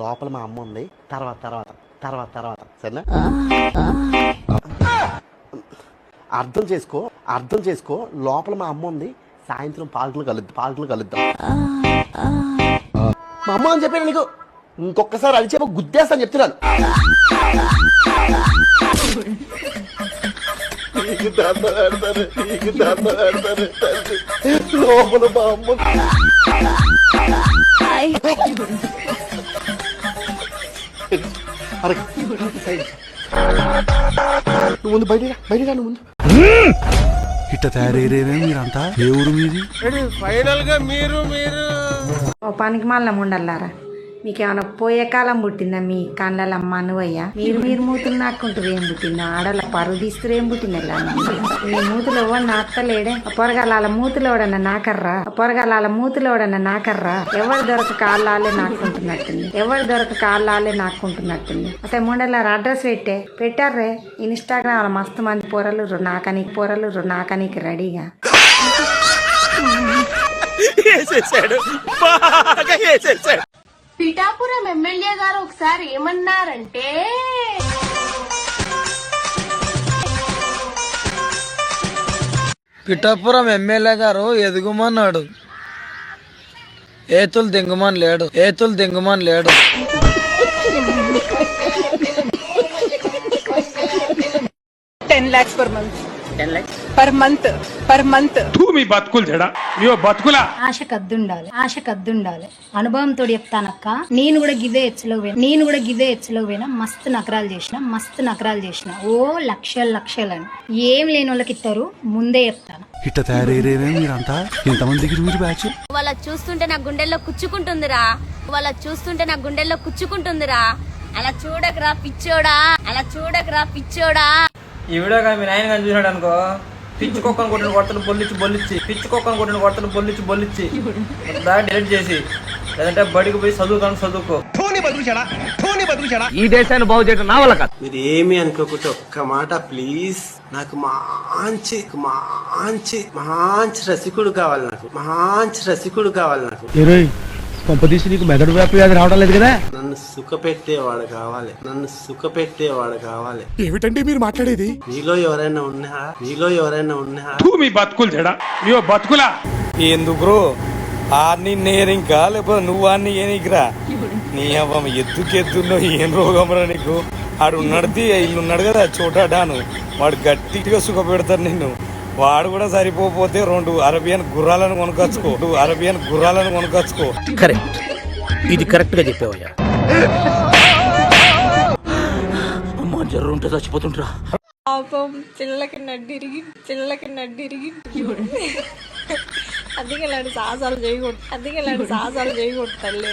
లోపల మా అమ్మ ఉంది. తర్వాత తర్వాత తర్వాత తర్వాత. సరేనా? అర్థం చేసుకో అర్థం చేసుకో. లోపల మా అమ్మ ఉంది. సాయంత్రం పార్కులు కలుద్దాం పార్కులు కలుద్దాం. మా అమ్మ అని చెప్పాను నీకు. ఇంకొకసారి అది చెప్ప గుద్దేస్తాను చెప్తున్నాను. నీకు దండ పెడతాను, నీకు దండ పెడతాను, తండ్రి. లోపల మా అమ్మ. నువ్వు ముందు బయట బయట నువ్వు ముందు. ఇట్ట తయారయ్యేదే మీరంతా? ఏ ఊరు మీది? ఫైనల్గా మీరు మీరు. పనికి మళ్ళీ ఉండల్లారా మీకేమైనా పోయే కాలం పుట్టిందా మీ కళ్ళ మనువయ్యా? మీరు మీరు మూతులు నాకుంటారు ఏం పుట్టిందా? ఆడల పరువు తీస్తారు ఏం పుట్టిందా మీ మూతులు ఎవరు నాకలేడే పొరగాల వాళ్ళ మూతులు ఎవడన్నా నాకర్రా? పొరగాల వాళ్ళ మూతులు ఎవడన్నా నాకర్రా? ఎవరు దొరక కాళ్ళాలే నాకుంటున్నట్టుంది ఎవరు దొరక కాళ్ళాలే నాకుంటున్నట్టుంది అసలు ముండలారు అడ్రస్ పెట్టే? పెట్టారే ఇన్స్టాగ్రామ్లో మస్తు మంది పొరలు నాకనికి పొరలు నాకనికి రెడీగా. వేసేసాడు బాగా వేసేసాడు పిఠాపురం ఎమ్మెల్యే గారు ఒకసారి ఏమన్నారంటే పిఠాపురం ఎమ్మెల్యే గారు ఎదుగుమన్నాడు. ఏతులు దింగుమని లేడు. ఏతులు దింగుమని లేడు. Ten lakhs per month per month per month మీ బతుకులు చెడా మీ బతుకులా? ఆశ కద్దుండాలి ఆశ కద్దుండాలి. అనుభవంతో చెప్తానక్క నేను కూడా గిదే ఎచ్చులో పోయినా నేను కూడా గిదే ఎచ్చులో పోయినా మస్తు నకరాలు చేసిన మస్తు నకరాలు చేసిన. ఓ లక్షలు లక్షలని. ఏం లేని వాళ్ళకి ఇస్తారు ముందే చెప్తాను. ఇట్ట తయారయ్యేదే మీరంతా? ఇంతమంది దగ్గర మీరు బ్యాచ్? వాళ్ళ చూస్తుంటే నా గుండెల్లో కుచ్చుకుంటుందిరా. వాళ్ళ చూస్తుంటే నా గుండెల్లో కుచ్చుకుంటుందిరా. అలా చూడకరా పిచ్చోడా. అలా చూడకరా పిచ్చోడా. ఈ వీడియో కానీ మీ నాయన కానీ చూసినాడు అనుకో పిచ్చి కుక్కను కొట్టిన కొత్తలు బొల్లిచ్చి బొల్లిచ్చి పిచ్చి కుక్కను కొట్టిన కొత్తలు బొల్లిచ్చి బొల్లిచ్చి దాన్ని డిలీట్ చేసి లేదంటే బడికి పోయి చదువుకొని చదువుకో. ఈ దేశాన్ని బాగు చేయడం నా వల్ల కాదు. మీరు ఏమి అనుకోకుండా ఒక్క మాట ప్లీజ్. నాకు మంచి మంచి మంచి రసికుడు కావాలి నాకు. మంచి రసికుడు కావాలి నాకు. కొంపదీసి నీకు మెదడు వ్యాపి వ్యాధి రావడం లేదు కదా? నన్ను సుఖపెట్టేవాడు కావాలి. నన్ను సుఖపెట్టేవాడు కావాలి. ఏమిటండి మీరు మాట్లాడేది? మీలో ఎవరైనా ఉన్నారా? మీలో ఎవరైనా ఉన్నారా? మీ బతుకులు చెడా. మీ బతుకులా. ఎందుకు బ్రో? ఆడిని నేరింకా? లేకపోతే నువ్వు ఆడిని ఏనికిరా? నీ అవ్వ ఎద్దుకెద్దున్నో ఏం రోగంరా నీకు? ఆడు ఉన్నడితే ఇల్లు ఉన్నాడు కదా చోటాడాను వాడు గట్టిగా సుఖ పెడతారు నిన్ను. వాడు కూడా సరిపోతే రెండు అరబియన్ గుర్రాలను కొనుకొచ్చుకో. రెండు అరబియన్ గుర్రాలను కొనుకొచ్చుకో. కరెక్ట్. ఇది కరెక్ట్గా చెప్పావయ్యా. అమ్మా జ్వరం ఉంటే చచ్చిపోతుంటరా పాపం పిల్లకి నడ్డిరిగి పిల్లకి నడ్డిరిగి అందుకే ఇలాంటి సాహసాలు చేయకూడదు. అందుకే ఇలాంటి సాహసాలు చేయకూడదు తల్లి.